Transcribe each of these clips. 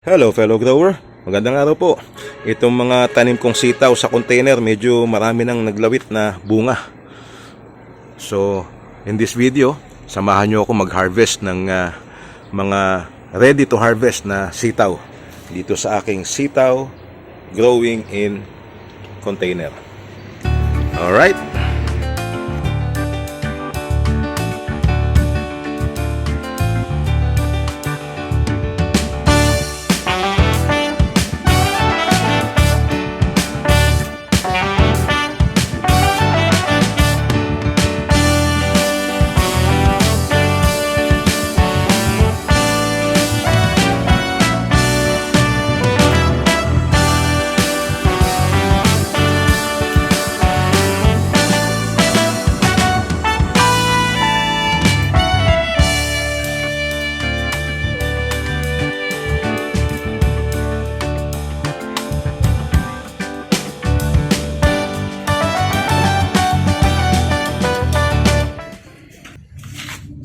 Hello fellow grower, magandang araw po. Itong mga tanim kong sitaw sa container medyo marami nang naglawit na bunga. So, in this video, samahan nyo ako mag-harvest ng ah, mga ready to harvest na sitaw dito sa aking sitaw growing in container. Alright.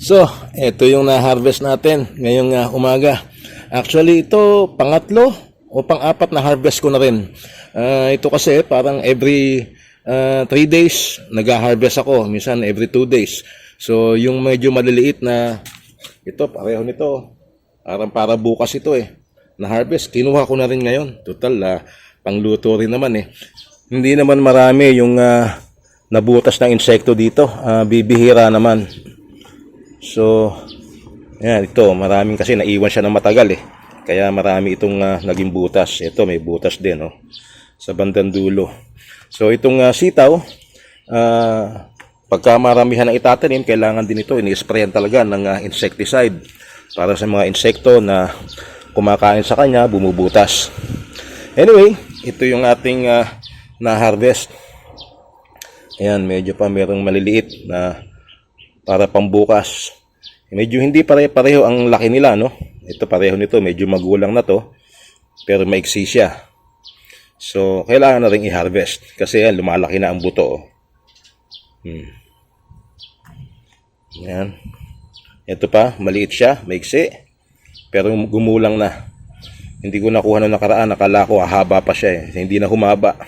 So, ito yung na-harvest natin ngayong ah, umaga. Actually, ito pangatlo o pang-apat na harvest ko na rin. Ah, ito kasi parang every 3 days nag-harvest ako. Minsan every 2 days. So, yung medyo maliliit na ito, pareho nito. Parang para bukas ito eh. Na-harvest. Kinuha ko na rin ngayon. Total, ah, pangluto rin naman eh. Hindi naman marami yung ah, nabutas ng insekto dito. Ah, bibihira naman. So, yan, ito, maraming kasi naiwan siya ng matagal eh. Kaya marami itong ah, naging butas. Ito, may butas din, oh, sa bandang dulo. So, itong ah, sitaw, ah, pagka maramihan ng itatanim, kailangan din ito, ini-sprayan talaga ng ah, insecticide para sa mga insekto na kumakain sa kanya, bumubutas. Anyway, ito yung ating ah, na-harvest. Ayan, medyo pa merong maliliit na para pambukas. Medyo hindi pare-pareho ang laki nila, no? Ito pareho nito, medyo magulang na to. Pero maiksi siya. So, kailangan na rin i-harvest. Kasi yan, lumalaki na ang buto. Oh. Hmm. Yan. Ito pa, maliit siya, maiksi. Pero gumulang na. Hindi ko nakuha nung nakaraan, nakala ko ahaba pa siya eh. Hindi na humaba.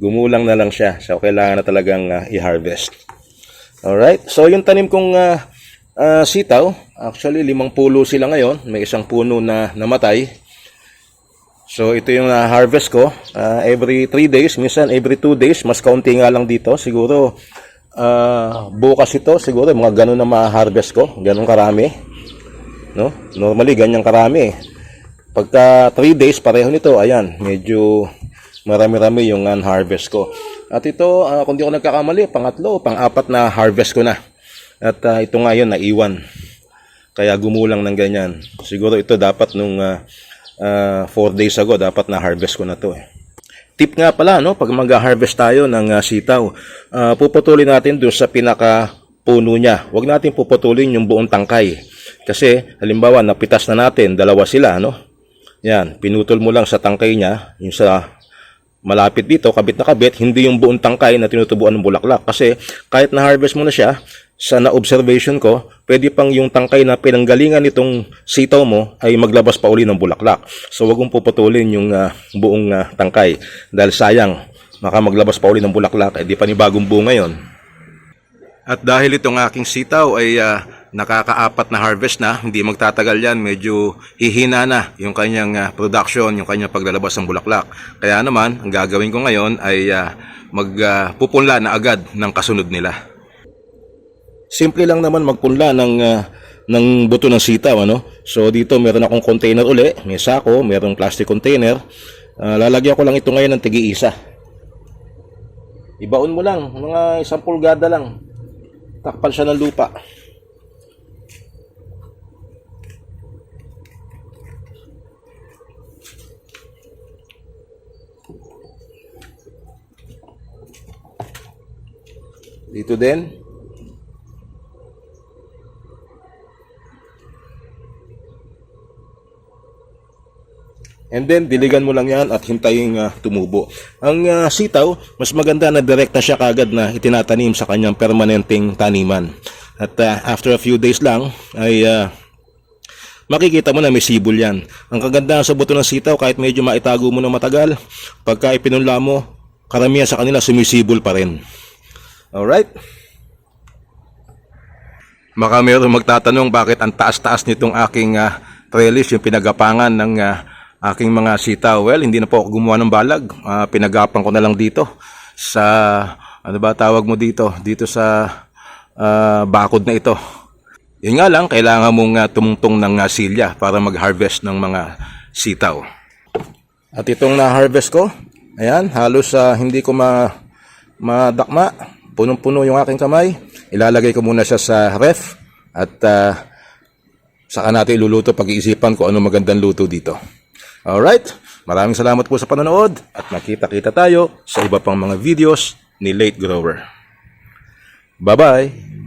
Gumulang na lang siya. So, kailangan na talagang ah, i-harvest. Alright, so yung tanim kong ah, ah, sitaw, actually limang pulo sila ngayon, may isang puno na namatay. So ito yung na-harvest ko, Ah, every 3 days, minsan every 2 days, mas kaunti nga lang dito, siguro ah, bukas ito, siguro mga ganun na ma-harvest ko, ganun karami. No? Normally ganyan karami. Pagka 3 days pareho nito, ayan, medyo marami-rami yung harvest ko. At ito, ah, kung di ako nagkakamali, pangatlo, pang-apat na harvest ko na. At ah, ito nga yun, naiwan. Kaya gumulang ng ganyan. Siguro ito dapat nung 4 days ago, dapat na harvest ko na to eh. Tip nga pala, no, pag mag-harvest tayo ng ah, sitaw, ah, puputulin natin doon sa pinaka puno niya. Huwag natin puputulin yung buong tangkay. Kasi, halimbawa, napitas na natin, dalawa sila, no? Yan, pinutol mo lang sa tangkay niya, yung sa malapit dito, kabit na kabit, hindi yung buong tangkay na tinutubuan ng bulaklak. Kasi kahit na-harvest mo na siya, sa na-observation ko, pwede pang yung tangkay na pinanggalingan nitong sitaw mo ay maglabas pa uli ng bulaklak. So wag mong puputulin yung ah, buong ah, tangkay dahil sayang, maka maglabas pa uli ng bulaklak, eh di pa ni bagong bunga yon. At dahil itong aking sitaw ay ah, nakakaapat na harvest na, hindi magtatagal yan, medyo hihina na yung kanyang ah, production, yung kanyang paglalabas ng bulaklak. Kaya naman, ang gagawin ko ngayon ay ah, magpupunla na agad ng kasunod nila. Simple lang naman magpunla ng ah, ng buto ng sitaw ano. So dito meron akong container uli, may sako, merong plastic container. Ah, lalagyan ko lang ito ngayon ng tigi-isa. Ibaon mo lang, mga isang pulgada lang. Takpan siya ng lupa. Dito din. And then, diligan mo lang yan at hintayin uh, tumubo. Ang ah, sitaw, mas maganda na direkta siya kagad na itinatanim sa kanyang permanenteng taniman. At ah, after a few days lang, ay ah, makikita mo na may sibol yan. Ang kagandahan sa buto ng sitaw, kahit medyo maitago mo ng matagal, pagka ipinunla mo, karamihan sa kanila sumisibol pa rin. Alright? Baka mayroong magtatanong bakit ang taas-taas nitong aking ah, trellis, yung pinagapangan ng ah, aking mga sitaw. Well, hindi na po ako gumawa ng balag. Ah, pinagapan ko na lang dito sa, ano ba tawag mo dito? Dito sa ah, bakod na ito. Yun nga lang, kailangan mong ah, tumungtong ng ah, silya para mag-harvest ng mga sitaw. At itong na-harvest ko, ayan, halos ah, hindi ko ma madakma. Punong-puno yung aking kamay. Ilalagay ko muna siya sa ref at ah, saka natin iluluto pag-iisipan ko ano magandang luto dito. Alright, maraming salamat po sa panonood at nakita-kita tayo sa iba pang mga videos ni Late Grower. Bye-bye!